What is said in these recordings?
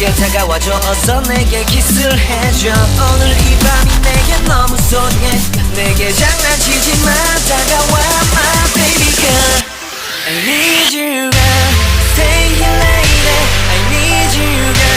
내게 다가와줘 어서 내게 키스를 해줘. 오늘 이 밤이 내게 너무 소중해. 내게 장난치지 마. 다가와 my baby girl. I need you, girl. Stay here, lady. I need you, girl.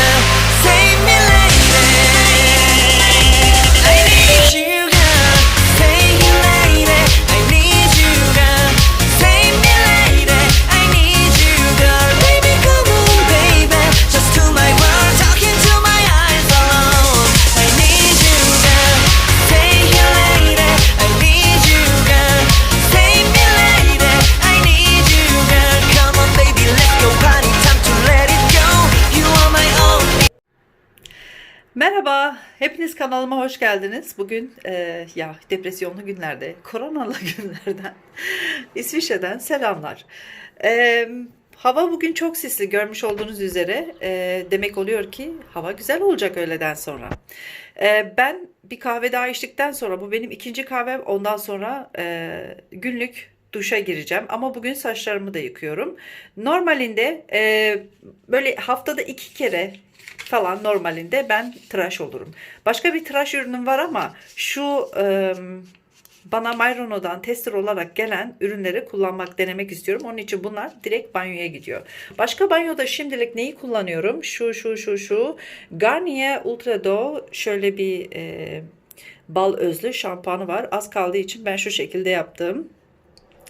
Kanalıma hoş geldiniz. Bugün e, ya depresyonlu günlerde, koronalı günlerden, İsviçre'den selamlar. E, hava bugün çok sisli görmüş olduğunuz üzere. E, demek oluyor ki hava güzel olacak öğleden sonra. E, ben bir kahve daha içtikten sonra, bu benim ikinci kahvem, ondan sonra e, günlük duşa gireceğim ama bugün saçlarımı da yıkıyorum. Normalinde e, böyle haftada iki kere falan normalinde ben tıraş olurum. Başka bir tıraş ürünüm var ama şu e, bana Myrono'dan tester olarak gelen ürünleri kullanmak, denemek istiyorum. Onun için bunlar direkt banyoya gidiyor. Başka banyoda şimdilik neyi kullanıyorum? Şu, şu, şu, şu. Garnier Ultra Do şöyle bir e, bal özlü şampuanı var. Az kaldığı için ben şu şekilde yaptım.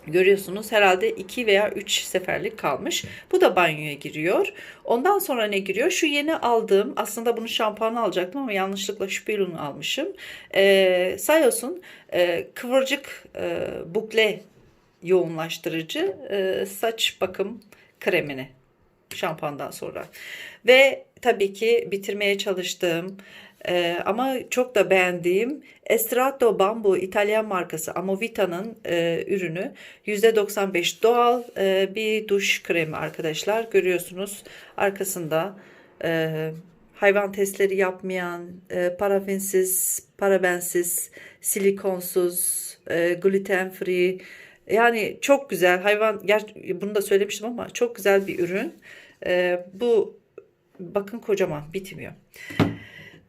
Görüyorsunuz herhalde 2 veya 3 seferlik kalmış. Bu da banyoya giriyor. Ondan sonra ne giriyor? Şu yeni aldığım aslında bunun şampuanı alacaktım ama yanlışlıkla Spül'ün almışım. Ee, Sayos'un e, kıvırcık e, bukle yoğunlaştırıcı e, saç bakım kremini şampuandan sonra. Ve tabii ki bitirmeye çalıştığım e, ama çok da beğendiğim Estrato Bambu İtalyan markası Amovita'nın e, ürünü %95 doğal e, bir duş kremi arkadaşlar. Görüyorsunuz arkasında e, hayvan testleri yapmayan, e, parafinsiz, parabensiz, silikonsuz, e, gluten free yani çok güzel hayvan bunu da söylemiştim ama çok güzel bir ürün. E, bu bakın kocaman bitmiyor.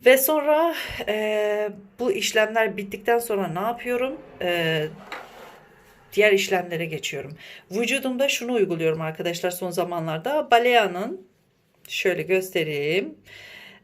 Ve sonra e, bu işlemler bittikten sonra ne yapıyorum? E, diğer işlemlere geçiyorum. Vücudumda şunu uyguluyorum arkadaşlar son zamanlarda. Balea'nın şöyle göstereyim.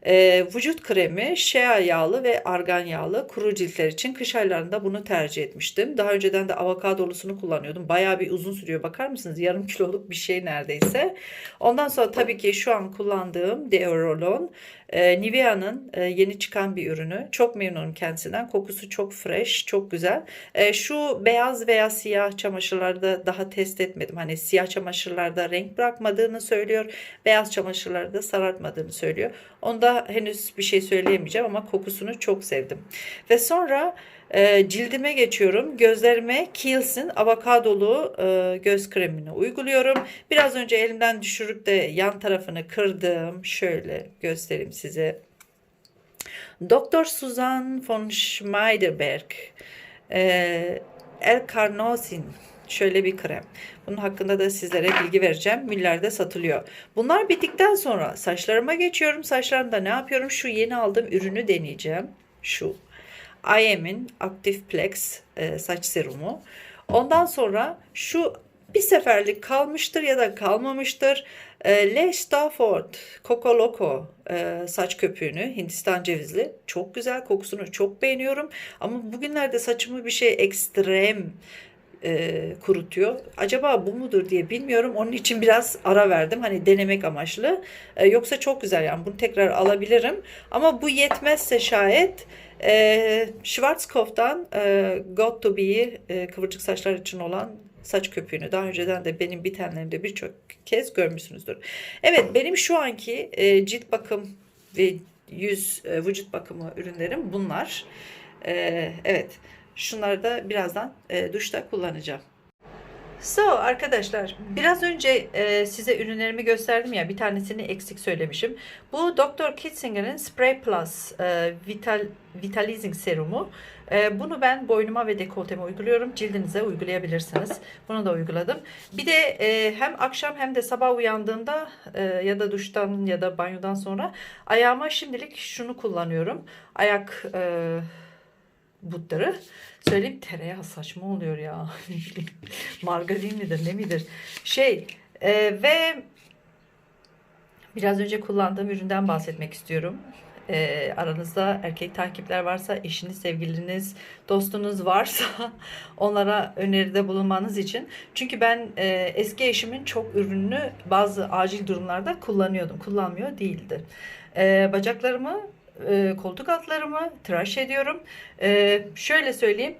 E, vücut kremi, shea yağlı ve argan yağlı kuru ciltler için kış aylarında bunu tercih etmiştim. Daha önceden de avokadolusunu kullanıyordum. Bayağı bir uzun sürüyor bakar mısınız? Yarım kiloluk bir şey neredeyse. Ondan sonra tabii ki şu an kullandığım Deorolon E, Nivea'nın e, yeni çıkan bir ürünü. Çok memnunum kendisinden. Kokusu çok fresh, çok güzel. E, şu beyaz veya siyah çamaşırlarda daha test etmedim. Hani siyah çamaşırlarda renk bırakmadığını söylüyor. Beyaz çamaşırlarda sarartmadığını söylüyor. Onda henüz bir şey söyleyemeyeceğim ama kokusunu çok sevdim. Ve sonra e, cildime geçiyorum. Gözlerime Kiehl's'in avokadolu e, göz kremini uyguluyorum. Biraz önce elimden düşürüp de yan tarafını kırdım. Şöyle göstereyim size. Doktor Suzan von Schmeiderberg e, El Carnosin şöyle bir krem. Bunun hakkında da sizlere bilgi vereceğim. Müller'de satılıyor. Bunlar bittikten sonra saçlarıma geçiyorum. Saçlarımda ne yapıyorum? Şu yeni aldığım ürünü deneyeceğim. Şu. IM'in Active Plex e, saç serumu. Ondan sonra şu bir seferlik kalmıştır ya da kalmamıştır. E, Le Stafford Coco Loco e, saç köpüğünü Hindistan cevizli. Çok güzel kokusunu çok beğeniyorum. Ama bugünlerde saçımı bir şey ekstrem e, kurutuyor. Acaba bu mudur diye bilmiyorum. Onun için biraz ara verdim. Hani denemek amaçlı. E, yoksa çok güzel yani bunu tekrar alabilirim. Ama bu yetmezse şayet e, Schwarzkopf'tan e, Got to Be'yi e, kıvırcık saçlar için olan saç köpüğünü daha önceden de benim bitenlerimde birçok kez görmüşsünüzdür. Evet benim şu anki e, cilt bakım ve yüz e, vücut bakımı ürünlerim bunlar. E, evet şunları da birazdan e, duşta kullanacağım. So arkadaşlar biraz önce e, size ürünlerimi gösterdim ya bir tanesini eksik söylemişim. Bu Dr. Kitzinger'in Spray Plus e, Vital, Vitalizing Serumu. E, bunu ben boynuma ve dekolteme uyguluyorum. Cildinize uygulayabilirsiniz. Bunu da uyguladım. Bir de e, hem akşam hem de sabah uyandığında e, ya da duştan ya da banyodan sonra ayağıma şimdilik şunu kullanıyorum. Ayak e, butları. Söyleyeyim tereyağı saçma oluyor ya. Margarin midir ne midir? Şey e, ve biraz önce kullandığım üründen bahsetmek istiyorum. E, aranızda erkek takipler varsa, eşiniz, sevgiliniz, dostunuz varsa onlara öneride bulunmanız için. Çünkü ben e, eski eşimin çok ürününü bazı acil durumlarda kullanıyordum. Kullanmıyor değildi. E, bacaklarımı e, koltuk altlarımı tıraş ediyorum. E, şöyle söyleyeyim.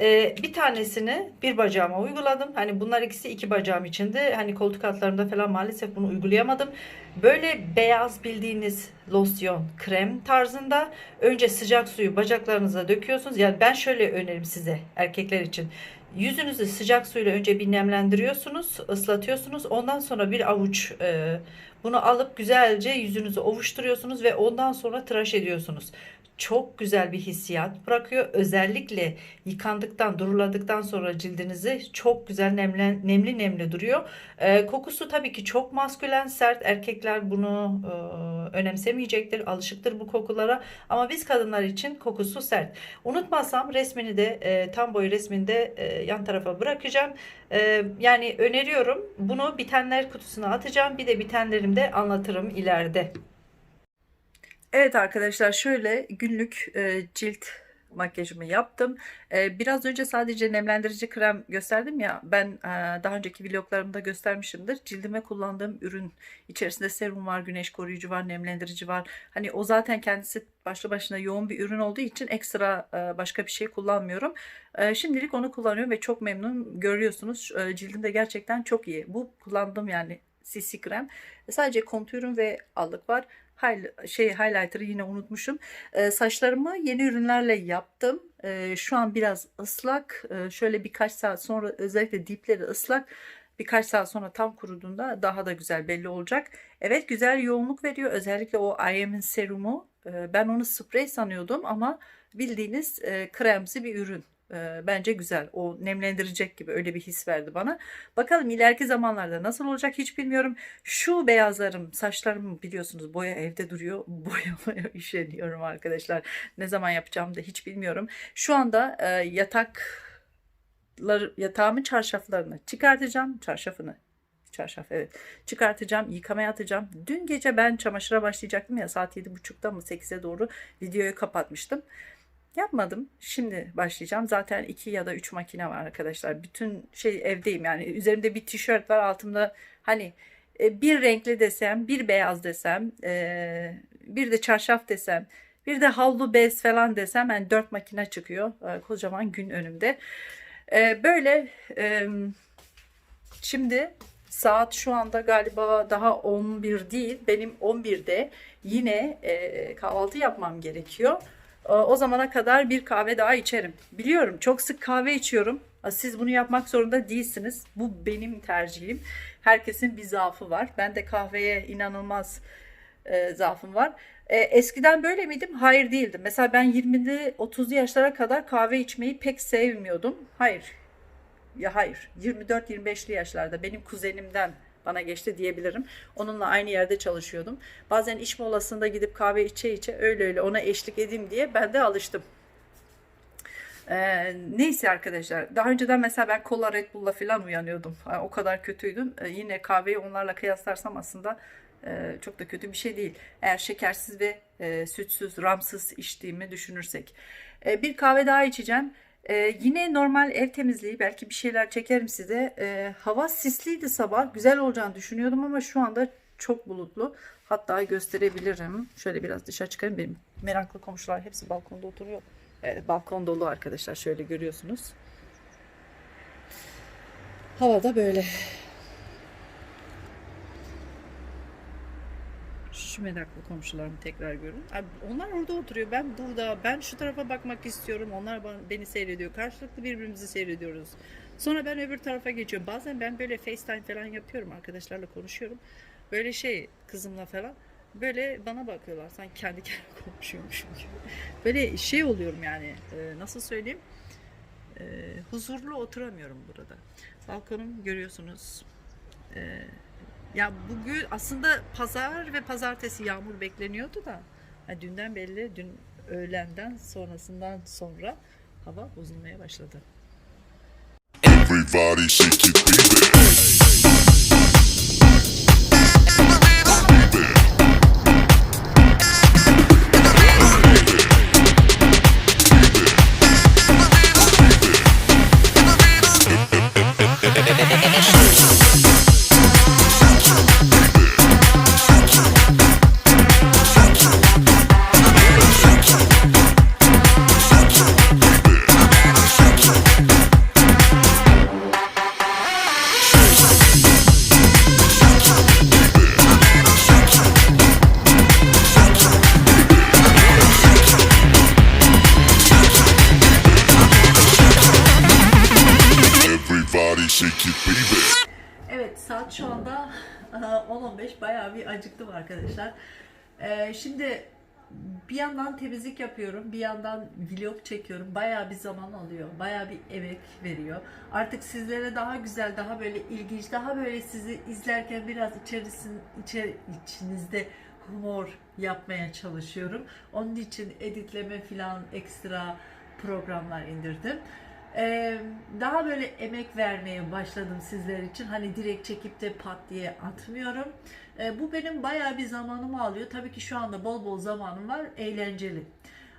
E, bir tanesini bir bacağıma uyguladım. Hani bunlar ikisi iki bacağım içinde. Hani koltuk altlarımda falan maalesef bunu uygulayamadım. Böyle beyaz bildiğiniz losyon, krem tarzında önce sıcak suyu bacaklarınıza döküyorsunuz. Yani ben şöyle öneririm size erkekler için. Yüzünüzü sıcak suyla önce bir nemlendiriyorsunuz, ıslatıyorsunuz. Ondan sonra bir avuç e, bunu alıp güzelce yüzünüzü ovuşturuyorsunuz ve ondan sonra tıraş ediyorsunuz. Çok güzel bir hissiyat bırakıyor. Özellikle yıkandıktan, duruladıktan sonra cildinizi çok güzel nemlen, nemli nemli duruyor. Ee, kokusu tabii ki çok maskülen, sert. Erkekler bunu e, önemsemeyecektir, alışıktır bu kokulara. Ama biz kadınlar için kokusu sert. Unutmazsam resmini de e, tam boy resmini de e, yan tarafa bırakacağım. E, yani öneriyorum. Bunu bitenler kutusuna atacağım. Bir de bitenlerimde anlatırım ileride. Evet arkadaşlar şöyle günlük e, cilt makyajımı yaptım. E, biraz önce sadece nemlendirici krem gösterdim ya ben e, daha önceki vloglarımda göstermişimdir. Cildime kullandığım ürün içerisinde serum var, güneş koruyucu var, nemlendirici var. Hani o zaten kendisi başlı başına yoğun bir ürün olduğu için ekstra e, başka bir şey kullanmıyorum. E, şimdilik onu kullanıyorum ve çok memnun görüyorsunuz. E, cildimde gerçekten çok iyi. Bu kullandığım yani CC krem. Sadece kontürüm ve allık var. High, şey highlighter'ı yine unutmuşum. Ee, saçlarımı yeni ürünlerle yaptım. Ee, şu an biraz ıslak. Ee, şöyle birkaç saat sonra özellikle dipleri ıslak. Birkaç saat sonra tam kuruduğunda daha da güzel belli olacak. Evet güzel yoğunluk veriyor. Özellikle o IM'in serumu. Ee, ben onu sprey sanıyordum ama bildiğiniz e, kremsi bir ürün. Bence güzel. O nemlendirecek gibi öyle bir his verdi bana. Bakalım ileriki zamanlarda nasıl olacak hiç bilmiyorum. Şu beyazlarım, saçlarım biliyorsunuz boya evde duruyor. Boyamaya üşeniyorum arkadaşlar. Ne zaman yapacağımı da hiç bilmiyorum. Şu anda e, yataklar, yatağımın çarşaflarını çıkartacağım. Çarşafını çarşaf evet çıkartacağım yıkamaya atacağım dün gece ben çamaşıra başlayacaktım ya saat 7.30'da mı 8'e doğru videoyu kapatmıştım Yapmadım. Şimdi başlayacağım. Zaten iki ya da üç makine var arkadaşlar. Bütün şey evdeyim yani. Üzerimde bir tişört var. Altımda hani e, bir renkli desem, bir beyaz desem, e, bir de çarşaf desem, bir de havlu bez falan desem yani dört makine çıkıyor. Ee, kocaman gün önümde. Böyle e, şimdi saat şu anda galiba daha 11 değil. Benim 11'de yine e, kahvaltı yapmam gerekiyor. Ee, O zamana kadar bir kahve daha içerim. Biliyorum çok sık kahve içiyorum. Siz bunu yapmak zorunda değilsiniz. Bu benim tercihim. Herkesin bir zaafı var. Ben de kahveye inanılmaz e, zaafım var. E, eskiden böyle miydim? Hayır değildim. Mesela ben 20'li 30'lu yaşlara kadar kahve içmeyi pek sevmiyordum. Hayır. Ya hayır. 24-25'li yaşlarda benim kuzenimden bana geçti diyebilirim. Onunla aynı yerde çalışıyordum. Bazen iş molasında gidip kahve içe içe öyle öyle ona eşlik edeyim diye ben de alıştım. Ee, neyse arkadaşlar. Daha önceden mesela ben kola Red Bull'la falan uyanıyordum. Ha, o kadar kötüydüm. Ee, yine kahveyi onlarla kıyaslarsam aslında e, çok da kötü bir şey değil. Eğer şekersiz ve e, sütsüz, ramsız içtiğimi düşünürsek. E, bir kahve daha içeceğim. E, yine normal ev temizliği belki bir şeyler çekerim size. E, hava sisliydi sabah. Güzel olacağını düşünüyordum ama şu anda çok bulutlu. Hatta gösterebilirim. Şöyle biraz dışarı çıkarayım. Benim meraklı komşular hepsi balkonda oturuyor. Evet, balkon dolu arkadaşlar. Şöyle görüyorsunuz. Hava da böyle. Şu meraklı komşularımı tekrar görün. Abi onlar orada oturuyor. Ben burada. Ben şu tarafa bakmak istiyorum. Onlar beni seyrediyor. Karşılıklı birbirimizi seyrediyoruz. Sonra ben öbür tarafa geçiyorum. Bazen ben böyle FaceTime falan yapıyorum. Arkadaşlarla konuşuyorum. Böyle şey kızımla falan. Böyle bana bakıyorlar. Sanki kendi kendime konuşuyormuşum gibi. Böyle şey oluyorum yani. e, nasıl söyleyeyim? E, huzurlu oturamıyorum burada. Balkonum görüyorsunuz. E, ya bugün aslında pazar ve pazartesi yağmur bekleniyordu da ha, dünden belli dün öğlenden sonrasından sonra hava bozulmaya başladı. Everybody shake it. Shake it, baby. Evet saat şu anda e, 10-15 bayağı bir acıktım arkadaşlar. Ee, şimdi bir yandan temizlik yapıyorum, bir yandan vlog çekiyorum. Bayağı bir zaman alıyor, bayağı bir emek veriyor. Artık sizlere daha güzel, daha böyle ilginç, daha böyle sizi izlerken biraz içerisin, içer, içinizde humor yapmaya çalışıyorum. Onun için editleme falan ekstra programlar indirdim. Ee, daha böyle emek vermeye başladım sizler için. Hani direkt çekip de pat diye atmıyorum. Ee, bu benim bayağı bir zamanımı alıyor. Tabii ki şu anda bol bol zamanım var. Eğlenceli.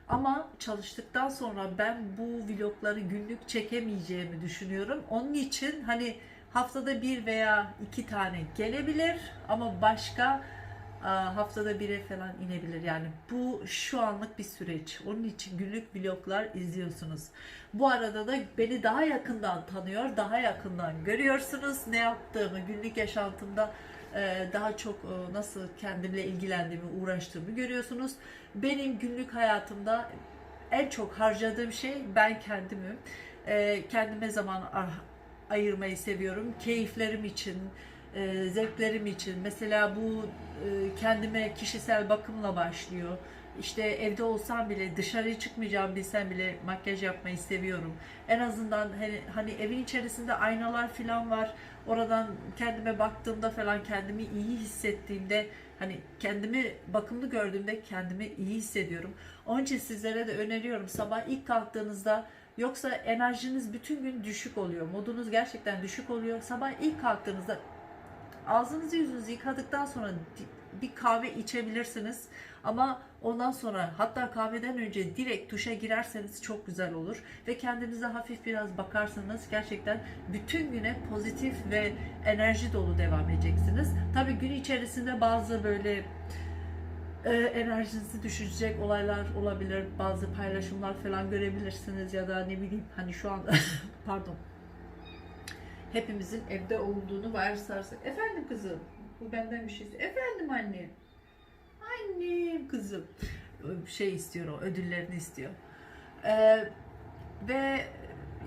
Ama çalıştıktan sonra ben bu vlogları günlük çekemeyeceğimi düşünüyorum. Onun için hani haftada bir veya iki tane gelebilir ama başka haftada bire falan inebilir. Yani bu şu anlık bir süreç. Onun için günlük vloglar izliyorsunuz. Bu arada da beni daha yakından tanıyor, daha yakından görüyorsunuz. Ne yaptığımı, günlük yaşantımda e, daha çok e, nasıl kendimle ilgilendiğimi, uğraştığımı görüyorsunuz. Benim günlük hayatımda en çok harcadığım şey ben kendimim. E, Kendime zaman ah- ayırmayı seviyorum. Keyiflerim için, e, zevklerim için. Mesela bu e, kendime kişisel bakımla başlıyor. İşte evde olsam bile dışarıya çıkmayacağım bilsem bile makyaj yapmayı seviyorum. En azından hani, hani evin içerisinde aynalar falan var. Oradan kendime baktığımda falan kendimi iyi hissettiğimde hani kendimi bakımlı gördüğümde kendimi iyi hissediyorum. Onun için sizlere de öneriyorum sabah ilk kalktığınızda yoksa enerjiniz bütün gün düşük oluyor. Modunuz gerçekten düşük oluyor. Sabah ilk kalktığınızda ağzınızı yüzünüzü yıkadıktan sonra bir kahve içebilirsiniz. Ama ondan sonra hatta kahveden önce direkt duşa girerseniz çok güzel olur. Ve kendinize hafif biraz bakarsanız gerçekten bütün güne pozitif ve enerji dolu devam edeceksiniz. Tabii gün içerisinde bazı böyle e, enerjinizi düşürecek olaylar olabilir. Bazı paylaşımlar falan görebilirsiniz ya da ne bileyim hani şu an pardon hepimizin evde olduğunu varsayarsak. Efendim kızım bu benden bir şey istiyor. Efendim anne. Annem kızım. Şey istiyor o ödüllerini istiyor. Ee, ve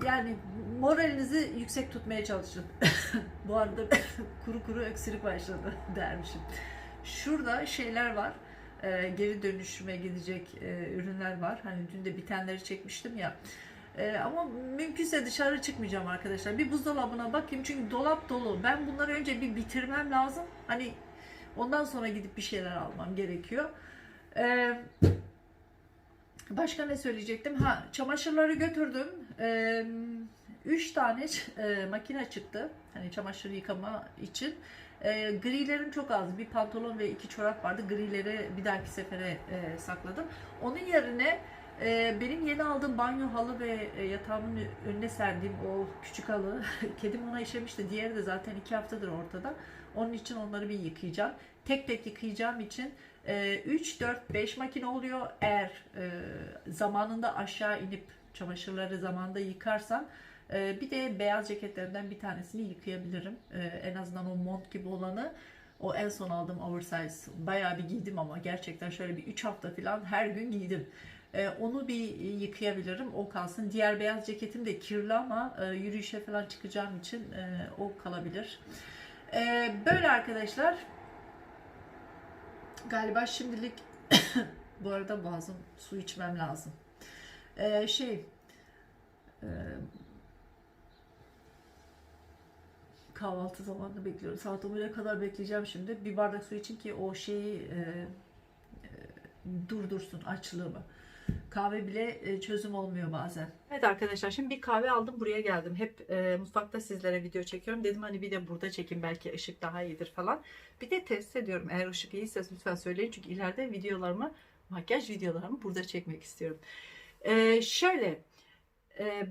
yani moralinizi yüksek tutmaya çalışın. Bu arada kuru kuru öksürük başladı dermişim. Şurada şeyler var. e, geri dönüşüme gidecek e, ürünler var. Hani dün de bitenleri çekmiştim ya. E, ama mümkünse dışarı çıkmayacağım arkadaşlar. Bir buzdolabına bakayım çünkü dolap dolu. Ben bunları önce bir bitirmem lazım. Hani ondan sonra gidip bir şeyler almam gerekiyor. E, başka ne söyleyecektim? Ha çamaşırları götürdüm. E, üç tane e, makine çıktı. Hani çamaşır yıkama için. E, grilerim çok az. Bir pantolon ve iki çorap vardı. Grileri bir dahaki sefere e, sakladım. Onun yerine benim yeni aldığım banyo halı ve e, yatağımın önüne serdiğim o küçük halı. Kedim ona işemişti. Diğeri de zaten iki haftadır ortada. Onun için onları bir yıkayacağım. Tek tek yıkayacağım için 3, 4, 5 makine oluyor. Eğer e, zamanında aşağı inip çamaşırları zamanında yıkarsam ee, bir de beyaz ceketlerinden bir tanesini yıkayabilirim. Ee, en azından o mont gibi olanı. O en son aldığım oversize. Bayağı bir giydim ama gerçekten şöyle bir 3 hafta falan her gün giydim. Ee, onu bir yıkayabilirim. O kalsın. Diğer beyaz ceketim de kirli ama e, yürüyüşe falan çıkacağım için e, o kalabilir. Böyle arkadaşlar. Galiba şimdilik bu arada boğazım su içmem lazım. Şey e, kahvaltı zamanını bekliyorum. Saat 11'e kadar bekleyeceğim şimdi. Bir bardak su için ki o şeyi e, e, durdursun açlığımı. Kahve bile e, çözüm olmuyor bazen. Evet arkadaşlar şimdi bir kahve aldım buraya geldim. Hep e, mutfakta sizlere video çekiyorum. Dedim hani bir de burada çekeyim belki ışık daha iyidir falan. Bir de test ediyorum. Eğer ışık iyiyse lütfen söyleyin. Çünkü ileride videolarımı, makyaj videolarımı burada çekmek istiyorum. E, şöyle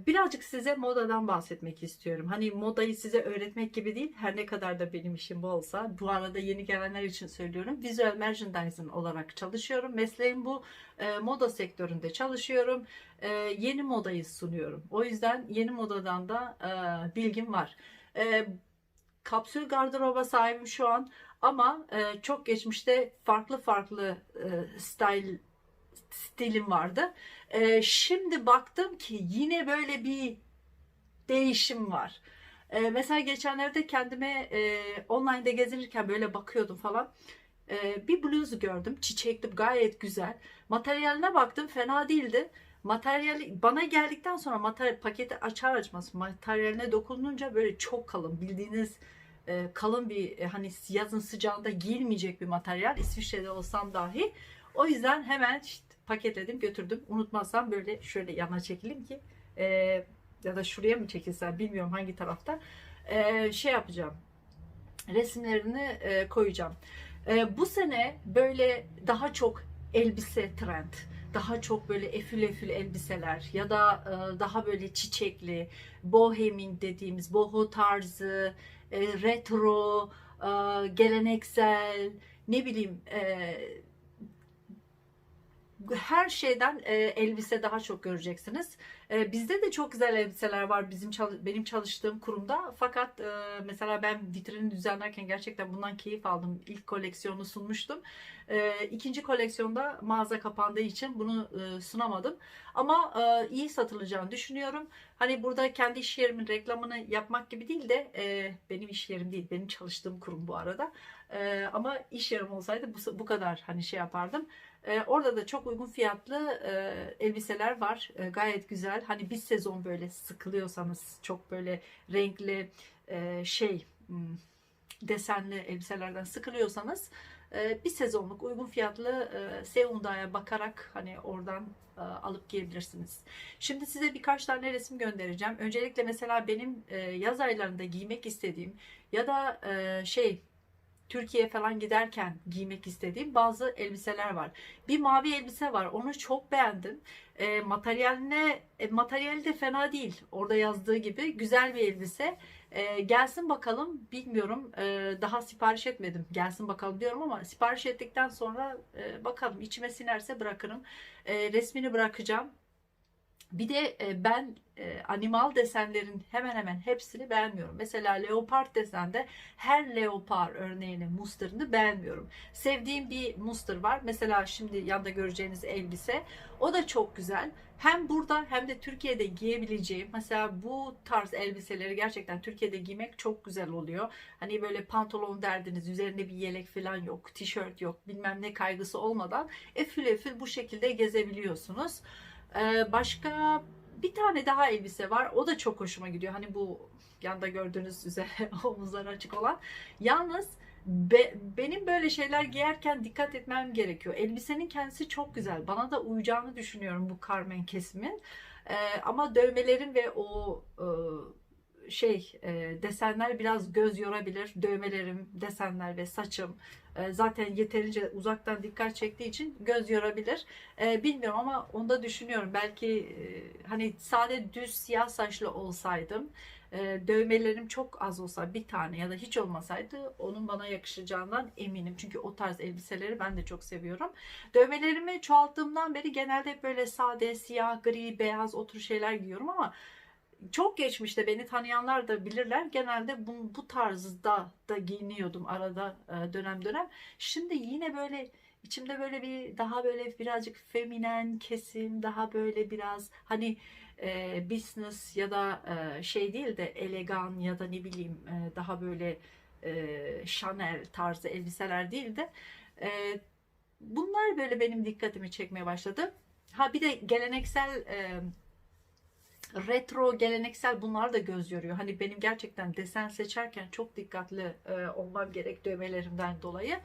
birazcık size modadan bahsetmek istiyorum. Hani modayı size öğretmek gibi değil. Her ne kadar da benim işim bu olsa. Bu arada yeni gelenler için söylüyorum. Visual merchandising olarak çalışıyorum. Mesleğim bu. Ee, moda sektöründe çalışıyorum. Ee, yeni modayı sunuyorum. O yüzden yeni modadan da e, bilgim var. Kapsül gardıroba sahibim şu an. Ama e, çok geçmişte farklı farklı e, style stilim vardı. Ee, şimdi baktım ki yine böyle bir değişim var. Ee, mesela geçenlerde kendime e, online'da gezinirken böyle bakıyordum falan. Ee, bir bluz gördüm. Çiçekli gayet güzel. Materyaline baktım fena değildi. Materyali bana geldikten sonra materyal paketi açar açmaz materyaline dokununca böyle çok kalın bildiğiniz e, kalın bir e, hani yazın sıcağında giyilmeyecek bir materyal İsviçre'de olsam dahi o yüzden hemen işte paketledim götürdüm. Unutmazsam böyle şöyle yana çekileyim ki e, ya da şuraya mı çekilsem bilmiyorum hangi tarafta e, şey yapacağım. Resimlerini e, koyacağım. E, bu sene böyle daha çok elbise trend daha çok böyle efül efül elbiseler ya da e, daha böyle çiçekli, bohemin dediğimiz boho tarzı, e, retro, e, geleneksel, ne bileyim her şeyden e, elbise daha çok göreceksiniz. E, bizde de çok güzel elbiseler var bizim benim çalıştığım kurumda. Fakat e, mesela ben vitrini düzenlerken gerçekten bundan keyif aldım. İlk koleksiyonu sunmuştum. E, ikinci koleksiyonda mağaza kapandığı için bunu e, sunamadım. Ama e, iyi satılacağını düşünüyorum. Hani burada kendi iş yerimin reklamını yapmak gibi değil de e, benim iş yerim değil. Benim çalıştığım kurum bu arada. E, ama iş yerim olsaydı bu, bu kadar hani şey yapardım. E, orada da çok uygun fiyatlı e, elbiseler var. E, gayet güzel. Hani bir sezon böyle sıkılıyorsanız çok böyle renkli e, şey hmm, desenli elbiselerden sıkılıyorsanız e, bir sezonluk uygun fiyatlı Seunda'ya bakarak hani oradan alıp giyebilirsiniz. Şimdi size birkaç tane resim göndereceğim. Öncelikle mesela benim yaz aylarında giymek istediğim ya da şey Türkiye'ye falan giderken giymek istediğim bazı elbiseler var. Bir mavi elbise var. Onu çok beğendim. E, materyaline e, materyali de fena değil. Orada yazdığı gibi güzel bir elbise. E, gelsin bakalım. Bilmiyorum. E, daha sipariş etmedim. Gelsin bakalım diyorum ama sipariş ettikten sonra e, bakalım içime sinerse bırakırım. E, resmini bırakacağım. Bir de e, ben e, animal desenlerin hemen hemen hepsini beğenmiyorum. Mesela leopard desende her leopar örneğini, musterını beğenmiyorum. Sevdiğim bir muster var. Mesela şimdi yanda göreceğiniz elbise. O da çok güzel. Hem burada hem de Türkiye'de giyebileceğim. Mesela bu tarz elbiseleri gerçekten Türkiye'de giymek çok güzel oluyor. Hani böyle pantolon derdiniz, üzerinde bir yelek falan yok, tişört yok, bilmem ne kaygısı olmadan efil efil bu şekilde gezebiliyorsunuz. Ee, başka bir tane daha elbise var. O da çok hoşuma gidiyor. Hani bu yanda gördüğünüz üzere omuzları açık olan. Yalnız be- benim böyle şeyler giyerken dikkat etmem gerekiyor. Elbisenin kendisi çok güzel. Bana da uyacağını düşünüyorum bu Carmen kesimin. Ee, ama dövmelerin ve o e, şey e, desenler biraz göz yorabilir. Dövmelerim, desenler ve saçım zaten yeterince uzaktan dikkat çektiği için göz yorabilir. E, bilmiyorum ama onu da düşünüyorum. Belki e, hani sade düz siyah saçlı olsaydım e, dövmelerim çok az olsa bir tane ya da hiç olmasaydı onun bana yakışacağından eminim. Çünkü o tarz elbiseleri ben de çok seviyorum. Dövmelerimi çoğalttığımdan beri genelde böyle sade, siyah, gri, beyaz o tür şeyler giyiyorum ama çok geçmişte beni tanıyanlar da bilirler. Genelde bu, bu tarzda da giyiniyordum arada e, dönem dönem. Şimdi yine böyle içimde böyle bir daha böyle birazcık feminen kesim, daha böyle biraz hani e, business ya da e, şey değil de elegan ya da ne bileyim e, daha böyle e, Chanel tarzı elbiseler değil de e, bunlar böyle benim dikkatimi çekmeye başladı. Ha bir de geleneksel e, retro geleneksel bunlar da göz yoruyor. Hani benim gerçekten desen seçerken çok dikkatli e, olmam gerek dövmelerimden dolayı.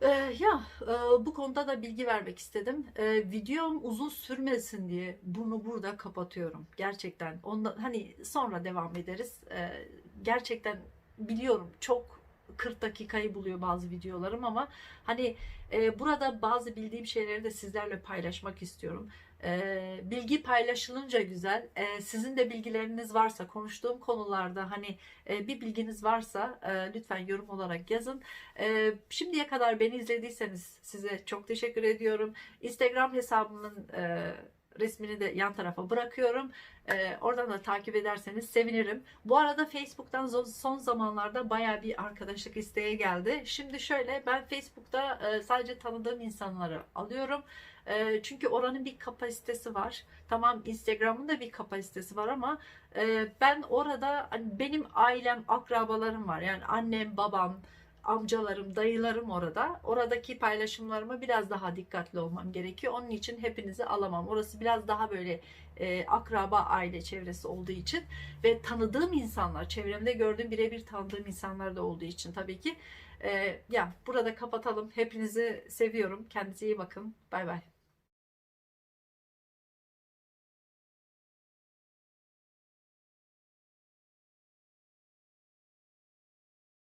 E, ya e, bu konuda da bilgi vermek istedim. E, videom uzun sürmesin diye bunu burada kapatıyorum. Gerçekten. Onda hani sonra devam ederiz. E, gerçekten biliyorum çok 40 dakikayı buluyor bazı videolarım ama hani e, burada bazı bildiğim şeyleri de sizlerle paylaşmak istiyorum. E, bilgi paylaşılınca güzel. E, sizin de bilgileriniz varsa konuştuğum konularda hani e, bir bilginiz varsa e, lütfen yorum olarak yazın. E, şimdiye kadar beni izlediyseniz size çok teşekkür ediyorum. Instagram hesabımın e, resmini de yan tarafa bırakıyorum. Ee, oradan da takip ederseniz sevinirim. Bu arada Facebook'tan son zamanlarda baya bir arkadaşlık isteği geldi. Şimdi şöyle ben Facebook'ta e, sadece tanıdığım insanları alıyorum. E, çünkü oranın bir kapasitesi var. Tamam Instagram'ın da bir kapasitesi var ama e, ben orada hani benim ailem, akrabalarım var. Yani annem, babam, amcalarım, dayılarım orada. Oradaki paylaşımlarıma biraz daha dikkatli olmam gerekiyor. Onun için hepinizi alamam. Orası biraz daha böyle e, akraba aile çevresi olduğu için ve tanıdığım insanlar, çevremde gördüğüm birebir tanıdığım insanlar da olduğu için tabii ki. E, ya burada kapatalım. Hepinizi seviyorum. Kendinize iyi bakın. Bay bay.